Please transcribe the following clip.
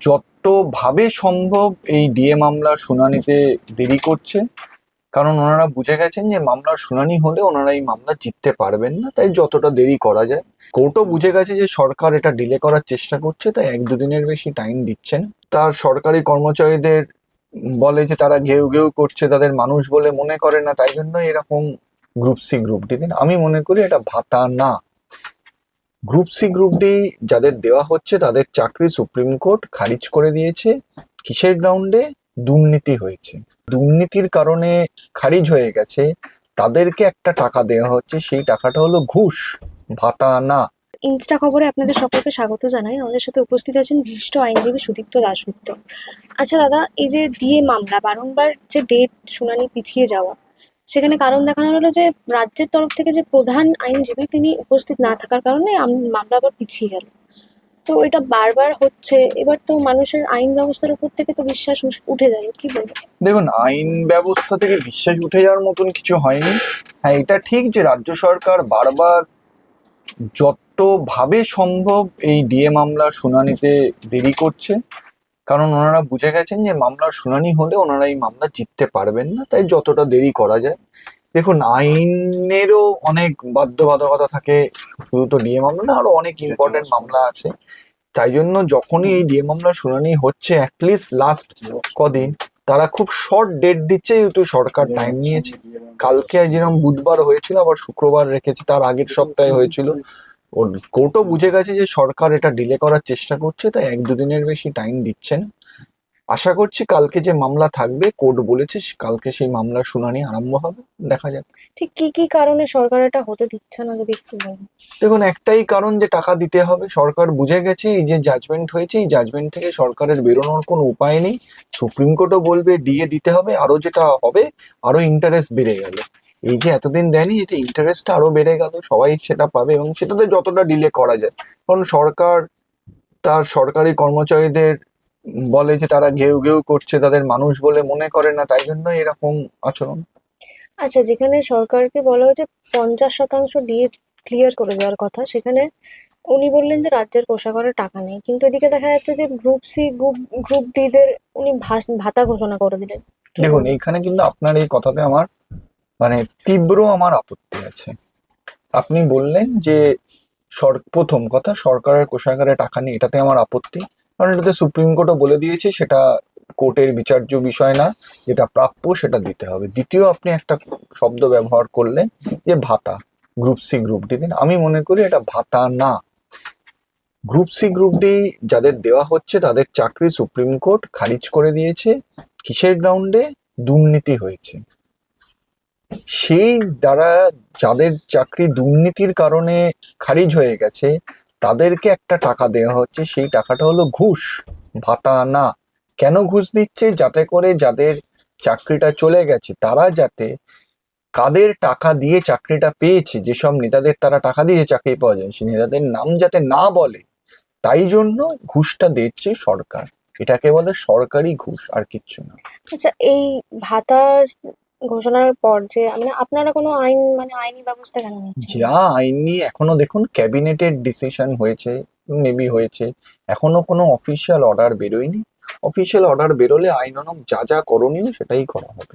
যতভাবে সম্ভব এই ডিএ মামলার শুনানিতে দেরি করছে। কারণ ওনারা বুঝে গেছেন যে মামলার শুনানি হলে ওনারা এই মামলা জিততে পারবেন না, তাই যতটা দেরি করা যায়। কোর্টও বুঝে গেছে যে সরকার এটা ডিলে করার চেষ্টা করছে, তাই এক দুদিনের বেশি টাইম দিচ্ছেন। তার সরকারি কর্মচারীদের বলে যে তারা ঘেউ ঘেউ করছে, তাদের মানুষ বলে মনে করে না, তাই জন্য এরকম গ্রুপ সি গ্রুপ ডি। আমি মনে করি এটা ভাতা না। গ্রুপ সি গ্রুপ ডি যাদের দেওয়া হচ্ছে তাদের চাকরি সুপ্রিম কোর্ট খারিজ করে দিয়েছে। কিসের গ্রাউন্ডে দুর্নীতি হয়েছে। দুর্নীতির কারণে খারিজ হয়ে গেছে। তাদেরকে একটা টাকা দেওয়া হচ্ছে, সেই টাকাটা হলো ঘুষ, ভাতা না। ইনস্টা খবরে আপনাদের সকলকে স্বাগত জানাই। আমাদের সাথে উপস্থিত আছেন বিশিষ্ট আইনজীবী সুদীপ্ত দাশগুপ্ত আচ্ছা দাদা, এই যে ডিএ মামলা, বারংবার যে ডেট শুনানি পিছিয়ে যাওয়া সেখানে কারণ দেখানো হলো যে রাজ্যের তরফ থেকে যে প্রধান আইনজীবী তিনি উপস্থিত না থাকার কারণে মামলা আবার পিছিয়ে গেল। তো এটা বারবার হচ্ছে। এবার তো মানুষের আইন ব্যবস্থার উপর থেকে তো বিশ্বাস উঠে যাবে কি বলব? দেখুন, আইন ব্যবস্থা থেকে বিশ্বাস উঠে যাওয়ার মতন কিছু হয়নি। হ্যাঁ এটা ঠিক যে রাজ্য সরকার বারবার যতভাবে সম্ভব এই ডিএ মামলার শুনানিতে দেরি করছে। কারণ ওনারা বুঝে গেছেন যে মামলার শুনানি হলে ওনারা এই মামলা জিততে পারবেন না, তাই যতটা দেরি করা যায়। দেখুন, আইনেরও অনেক বাধ্যবাধকতা থাকে, শুধু তো ডিএ মামলা না, আরও অনেক ইম্পর্টেন্ট মামলা আছে। তাই জন্য যখনই এই ডিএ মামলার শুনানি হচ্ছে অ্যাটলিস্ট লাস্ট কদিন, তারা খুব শর্ট ডেট দিচ্ছে, যেহেতু সরকার টাইম নিয়েছে। কালকে যেরকম বুধবার হয়েছিল, আবার শুক্রবার রেখেছে, তার আগের সপ্তাহে হয়েছিল। কোর্টও বুঝে গেছে যে সরকার এটা ডিলে করার চেষ্টা করছে তাই এক দুদিনের বেশি টাইম দিচ্ছেন আশা করছি কালকে যে মামলা থাকবে কোর্ট বলেছে কালকে সেই মামলার শুনানি আরম্ভ হবে দেখা যাক। ঠিক কি কি কারণে সরকার এটা হতে দিচ্ছে না যদি একটু বলেন। দেখুন একটাই কারণ যে টাকা দিতে হবে সরকার বুঝে গেছে এই যে জাজমেন্ট হয়েছে এই জাজমেন্ট থেকে সরকারের বেরোনোর কোনো উপায় নেই। সুপ্রিম কোর্টও বলবে ডিএ দিতে হবে আরও যেটা হবে আরও ইন্টারেস্ট বেড়ে গেল। এই যে এতদিন দেয়নি এটা ইন্টারেস্টটা আরও বেড়ে গেল সবাই সেটা পাবে এবং সেটাতে যতটা ডিলে করা যায় কারণ সরকার তার সরকারি কর্মচারীদের বলে যে তারা ঘেউ ঘেউ করছে তাদের মানুষ বলে মনে করে না তাই জন্য এরকম আচরণ আচ্ছা যেখানে সরকারকে বলা হয়েছে পঞ্চাশ শতাংশ ডিএ ক্লিয়ার করে দেওয়ার কথা সেখানে উনি বললেন যে রাজ্যের কোষাগারে টাকা নেই কিন্তু এদিকে দেখা যাচ্ছে যে group C group group D দের উনি ভাতা ঘোষণা করে দিলেন দেখুন? এইখানে কিন্তু আপনার এই কথাতে আমার মানে তীব্র আমার আপত্তি আছে। আপনি বললেন যে প্রথম কথা, সরকারের কোষাগারে টাকা নেই, এটাতে আমার আপত্তি। কারণ এটাতে সুপ্রিম কোর্টও বলে দিয়েছে, সেটা কোর্টের বিচার্য বিষয় না, যেটা প্রাপ্য সেটা দিতে হবে। দ্বিতীয়, আপনি একটা শব্দ ব্যবহার করলেন যে ভাতা, গ্রুপ সি, গ্রুপ ডি। দিন আমি মনে করি এটা ভাতা না। গ্রুপ সি, গ্রুপ ডি যাদের দেওয়া হচ্ছে, তাদের চাকরি সুপ্রিম কোর্ট খারিজ করে দিয়েছে। কিসের গ্রাউন্ডে দুর্নীতি হয়েছে। সেই দ্বারা যাদের চাকরি দুর্নীতির কারণে খারিজ হয়ে গেছে, তাদেরকে একটা টাকা দেওয়া হচ্ছে, সেই টাকাটা হলো ঘুষ। ভাতা না। কেন ঘুষ দিচ্ছে? যাতে করে যাদের চাকরিটা চলে গেছে, তারা যাতে কাদের টাকা দিয়ে চাকরিটা পেয়েছে, যেসব নেতাদের তারা টাকা দিয়ে চাকরি পাওয়া যায়, সেই নেতাদের নাম যাতে না বলে, তাই জন্য ঘুষটা দিচ্ছে সরকার। এটাকে বলে সরকারি ঘুষ আর কিচ্ছু না। আচ্ছা এই ভাতার ঘোষণার পর যে মানে আপনারা কোনো আইন মানে আইনি ব্যবস্থা কেন নিচ্ছেন? যা আইন এখনও দেখুন ক্যাবিনেটের ডিসিশন হয়েছে, মেবি হয়েছে, এখনও কোনো অফিসিয়াল অর্ডার বেরোয়নি। অফিসিয়াল অর্ডার বেরোলে আইনানুগ যা যা করণীয় সেটাই করা হবে।